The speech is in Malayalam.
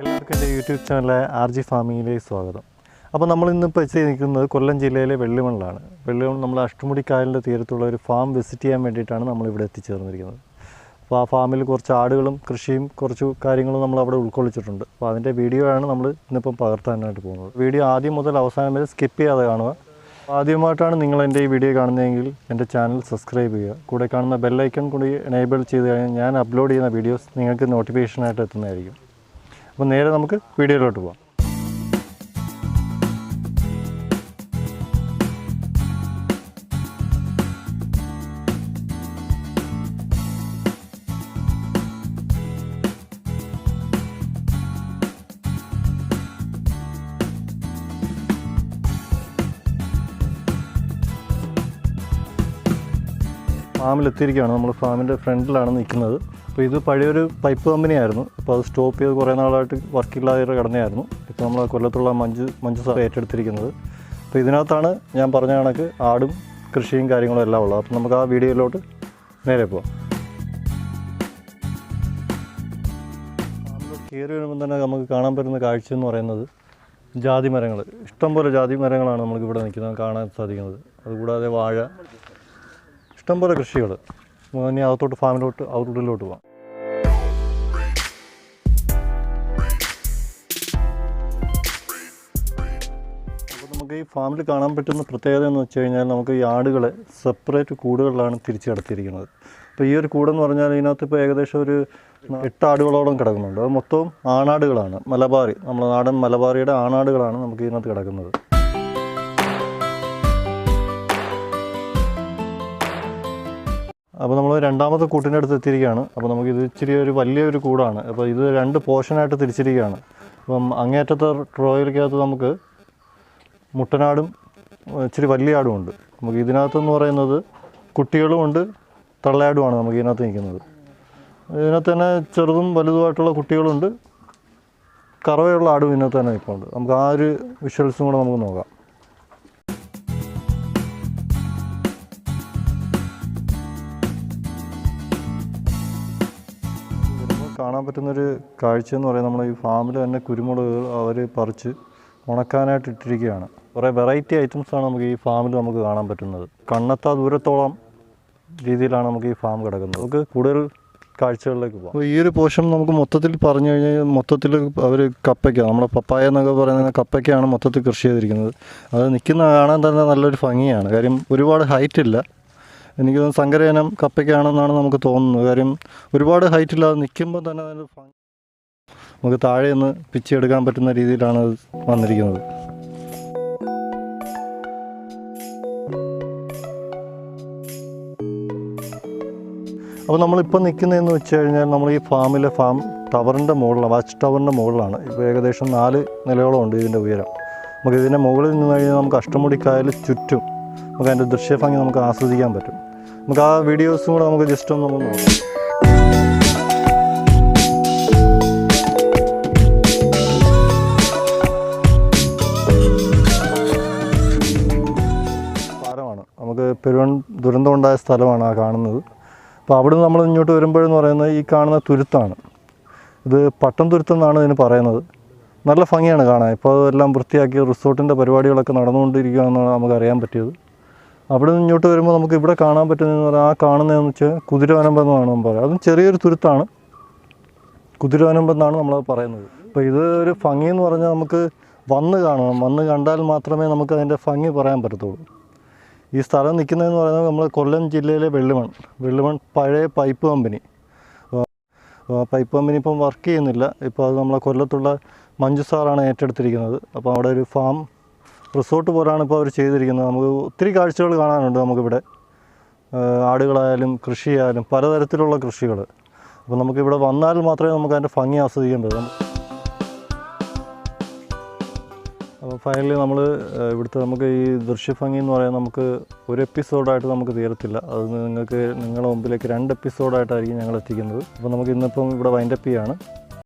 എല്ലാവർക്കും എന്റെ യൂട്യൂബ് ചാനലായ ആർ ജി ഫാമിങ്ങിലേക്ക് സ്വാഗതം. അപ്പോൾ നമ്മൾ ഇന്നിപ്പോൾ എത്തി നിൽക്കുന്നത് കൊല്ലം ജില്ലയിലെ വെള്ളിമണ്ണിലാണ്. വെള്ളിമൺ നമ്മൾ അഷ്ടമുടി കായലിന്റെ തീരത്തുള്ള ഒരു ഫാം വിസിറ്റ് ചെയ്യാൻ വേണ്ടിയിട്ടാണ് നമ്മളിവിടെ എത്തിച്ചേർന്നിരിക്കുന്നത്. അപ്പോൾ ആ ഫാമിൽ കുറച്ച് ആടുകളും കൃഷിയും കുറച്ച് കാര്യങ്ങളും നമ്മൾ അവിടെ ഉൾക്കൊള്ളിച്ചിട്ടുണ്ട്. അപ്പോൾ അതിന്റെ വീഡിയോ ആണ് നമ്മൾ ഇന്നിപ്പം പകർത്താനായിട്ട് പോകുന്നത്. വീഡിയോ ആദ്യം മുതൽ അവസാനം വരെ സ്കിപ്പ് ചെയ്യാതെ കാണുക. ആദ്യമായിട്ടാണ് നിങ്ങൾ എന്റെ ഈ വീഡിയോ കാണുന്നതെങ്കിൽ എന്റെ ചാനൽ സബ്സ്ക്രൈബ് ചെയ്യുക. കൂടെ കാണുന്ന ബെല്ലൈക്കൺ കൂടി എനേബിൾ ചെയ്ത് കഴിഞ്ഞാൽ ഞാൻ അപ്ലോഡ് ചെയ്യുന്ന വീഡിയോസ് നിങ്ങൾക്ക് നോട്ടിഫിക്കേഷനായിട്ട് എത്തുന്നതായിരിക്കും. അപ്പോൾ നേരെ നമുക്ക് വീഡിയോയിലോട്ട് പോകാം ഫാമിൽ എത്തിയിരിക്കുകയാണ് നമ്മൾ ഫാമിന്റെ ഫ്രണ്ടിലാണ് നിൽക്കുന്നത്. അപ്പോൾ ഇത് പഴയൊരു പൈപ്പ് കമ്പനിയായിരുന്നു. അപ്പോൾ അത് സ്റ്റോപ്പ് ചെയ്ത് കുറേ നാളായിട്ട് വർക്കില്ലാതെ കിടന്നതായിരുന്നു ഇപ്പോൾ നമ്മൾ കൊല്ലത്തുള്ള മഞ്ജു മഞ്ജു സാർ ഏറ്റെടുത്തിരിക്കുന്നത്. അപ്പോൾ ഇതിനകത്താണ് ഞാൻ പറഞ്ഞ കണക്ക് ആടും കൃഷിയും കാര്യങ്ങളും എല്ലാം ഉള്ളത്. അപ്പോൾ നമുക്ക് ആ വീഡിയോയിലോട്ട് നേരെ പോവാം. കയറി വരുമ്പോൾ തന്നെ നമുക്ക് കാണാൻ പറ്റുന്ന കാഴ്ച എന്ന് പറയുന്നത് ജാതി മരങ്ങൾ ഇഷ്ടംപോലെ ജാതി മരങ്ങളാണ് നമുക്ക് ഇവിടെ നിൽക്കുന്നത് കാണാൻ സാധിക്കുന്നത്. അതുകൂടാതെ വാഴ ഇഷ്ടംപോലെ കൃഷികൾ. ഇനി അകത്തോട്ട് ഫാമിലോട്ട് ഔട്ട്ഡോറിലോട്ട് പോകാം നമുക്ക് ഈ ഫാമിൽ കാണാൻ പറ്റുന്ന പ്രത്യേകത എന്ന് വെച്ച് കഴിഞ്ഞാൽ നമുക്ക് ഈ ആടുകളെ സെപ്പറേറ്റ് കൂടുകളിലാണ് തിരിച്ച് കിടത്തിയിരിക്കുന്നത്. അപ്പോൾ ഈ ഒരു കൂടെന്ന് പറഞ്ഞാൽ ഇതിനകത്ത് ഇപ്പോൾ ഏകദേശം ഒരു എട്ട് ആടുകളോളം കിടക്കുന്നുണ്ട്. അത് മൊത്തവും ആണാടുകളാണ്. മലബാറി നമ്മുടെ നാടൻ മലബാറിയുടെ ആണാടുകളാണ് നമുക്ക് ഇതിനകത്ത് കിടക്കുന്നത്. അപ്പോൾ നമ്മൾ രണ്ടാമത്തെ കൂട്ടിന്റെ അടുത്ത് എത്തിയിരിക്കുകയാണ്. അപ്പോൾ നമുക്ക് ഇത് ഇച്ചിരി ഒരു വലിയൊരു കൂടാണ്. അപ്പോൾ ഇത് രണ്ട് പോർഷനായിട്ട് തിരിച്ചിരിക്കുകയാണ്. അപ്പം അങ്ങേറ്റത്തെ ട്രോയിലേക്കകത്ത് നമുക്ക് മുട്ടനാടും ഇച്ചിരി വലിയ ആടും ഉണ്ട്. നമുക്ക് ഇതിനകത്തെന്ന് പറയുന്നത് കുട്ടികളും ഉണ്ട് തള്ളയാടുമാണ് നമുക്ക് ഇതിനകത്ത് നിൽക്കുന്നത്. ഇതിനകത്ത് തന്നെ ചെറുതും വലുതുമായിട്ടുള്ള കുട്ടികളുണ്ട്. കറവയുള്ള ആടും ഇതിനകത്ത് തന്നെ നിൽക്കുന്നുണ്ട് നമുക്ക് ആ ഒരു വിഷ്വൽസും കൂടെ നമുക്ക് നോക്കാം. കാണാൻ പറ്റുന്നൊരു കാഴ്ച എന്ന് പറയുന്നത് നമ്മൾ ഈ ഫാമിൽ തന്നെ കുരുമുളകുകൾ അവർ പറിച്ച് ഉണക്കാനായിട്ട് ഇട്ടിരിക്കുകയാണ്. കുറേ വെറൈറ്റി ഐറ്റംസാണ് നമുക്ക് ഈ ഫാമിൽ നമുക്ക് കാണാൻ പറ്റുന്നത്. കണ്ണെത്താ ദൂരത്തോളം രീതിയിലാണ് നമുക്ക് ഈ ഫാം കിടക്കുന്നത്. നമുക്ക് കൂടുതൽ കാഴ്ചകളിലേക്ക് പോകാം. അപ്പോൾ ഈ ഒരു പോഷൻ നമുക്ക് മൊത്തത്തിൽ പറഞ്ഞു കഴിഞ്ഞാൽ മൊത്തത്തിൽ അവർ കപ്പയ്ക്ക. നമ്മുടെ പപ്പായ എന്നൊക്കെ പറയുന്ന കപ്പയ്ക്കാണ് മൊത്തത്തിൽ കൃഷി ചെയ്തിരിക്കുന്നത്. അത് നിൽക്കുന്ന കാണാൻ തന്നെ നല്ലൊരു ഭംഗിയാണ്. കാര്യം ഒരുപാട് ഹൈറ്റ് ഇല്ല. എനിക്ക് തോന്നുന്നു സങ്കരയനം കപ്പയ്ക്കാണെന്നാണ് നമുക്ക് തോന്നുന്നത്. കാര്യം ഒരുപാട് ഹൈറ്റ് നിൽക്കുമ്പോൾ തന്നെ അതിന്റെ നമുക്ക് താഴെ നിന്ന് പിച്ചെടുക്കാൻ പറ്റുന്ന രീതിയിലാണ് വന്നിരിക്കുന്നത്. അപ്പോൾ നമ്മളിപ്പോൾ നിൽക്കുന്നതെന്ന് വെച്ച് കഴിഞ്ഞാൽ നമ്മൾ ഈ ഫാമിലെ ഫാം ടവറിന്റെ മുകളിലാണ് വാച്ച് ടവറിന്റെ മുകളിലാണ്. ഇപ്പോൾ ഏകദേശം നാല് നിലയോളം ഉണ്ട് ഇതിന്റെ ഉയരം. നമുക്ക് ഇതിന്റെ മുകളിൽ നിന്ന് കഴിഞ്ഞാൽ നമുക്ക് അഷ്ടമുടിക്കായൽ ചുറ്റും നമുക്ക് അതിന്റെ ദൃശ്യഭംഗി നമുക്ക് ആസ്വദിക്കാൻ പറ്റും. നമുക്ക് ആ വീഡിയോസും കൂടെ നമുക്ക് ജസ്റ്റ് ഒന്ന് നോക്കാം. പാലമാണ്. നമുക്ക് പെരുവൺ ദുരന്തമുണ്ടായ സ്ഥലമാണ് ആ കാണുന്നത്. അപ്പോൾ അവിടെ നമ്മൾ ഇങ്ങോട്ട് വരുമ്പോഴെന്ന് പറയുന്നത് ഈ കാണുന്ന തുരുത്താണ്. ഇത് പട്ടം തുരുത്തെന്നാണ് ഇതിന് പറയുന്നത്. നല്ല ഭംഗിയാണ് കാണാൻ. ഇപ്പോൾ അതെല്ലാം വൃത്തിയാക്കി റിസോർട്ടിന്റെ പരിപാടികളൊക്കെ നടന്നുകൊണ്ടിരിക്കുകയെന്നാണ് നമുക്ക് അറിയാൻ പറ്റിയത്. അവിടെ നിന്ന് ഇങ്ങോട്ട് വരുമ്പോൾ നമുക്ക് ഇവിടെ കാണാൻ പറ്റുന്നതെന്ന് പറഞ്ഞാൽ ആ കാണുന്നതെന്ന് വെച്ചാൽ കുതിരവനമ്പം എന്നാണ് നമ്മൾ പറയുക അതും ചെറിയൊരു തുരുത്താണ്. കുതിരവനമ്പം എന്നാണ് നമ്മൾ പറയുന്നത്. അപ്പോൾ ഇത് ഒരു ഭംഗി എന്ന് പറഞ്ഞാൽ നമുക്ക് വന്ന് കാണണം. വന്ന് കണ്ടാൽ മാത്രമേ നമുക്ക് അതിന്റെ ഭംഗി പറയാൻ പറ്റത്തുള്ളൂ. ഈ സ്ഥലം നിൽക്കുന്നതെന്ന് പറയുന്നത് നമ്മൾ കൊല്ലം ജില്ലയിലെ വെള്ളിമൺ. വെള്ളിമൺ പഴയ പൈപ്പ് കമ്പനി. പൈപ്പ് കമ്പനി ഇപ്പം വർക്ക് ചെയ്യുന്നില്ല. ഇപ്പോൾ അത് നമ്മളെ കൊല്ലത്തുള്ള മഞ്ജു സാറാണ് ഏറ്റെടുത്തിരിക്കുന്നത്. അപ്പോൾ അവിടെ ഒരു ഫാം റിസോർട്ട് പോലാണ് ഇപ്പോൾ അവർ ചെയ്തിരിക്കുന്നത്. നമുക്ക് ഒത്തിരി കാഴ്ചകൾ കാണാനുണ്ട് നമുക്കിവിടെ. ആടുകളായാലും കൃഷിയായാലും പലതരത്തിലുള്ള കൃഷികൾ. അപ്പോൾ നമുക്കിവിടെ വന്നാൽ മാത്രമേ നമുക്ക് അതിന്റെ ഭംഗി ആസ്വദിക്കാൻ പറ്റൂ അപ്പോൾ ഫൈനലി നമ്മൾ ഇവിടുത്തെ നമുക്ക് ഈ ദൃശ്യഭംഗി എന്ന് പറയാൻ നമുക്ക് ഒരു എപ്പിസോഡായിട്ട് നമുക്ക് തീരത്തില്ല. അത് നിങ്ങൾക്ക് നിങ്ങളുടെ മുമ്പിലേക്ക് രണ്ട് എപ്പിസോഡായിട്ടായിരിക്കും ഞങ്ങൾ എത്തിക്കുന്നത്. അപ്പോൾ നമുക്ക് ഇന്നിപ്പം ഇവിടെ വൈൻഡപ്പ് ചെയ്യാണ്.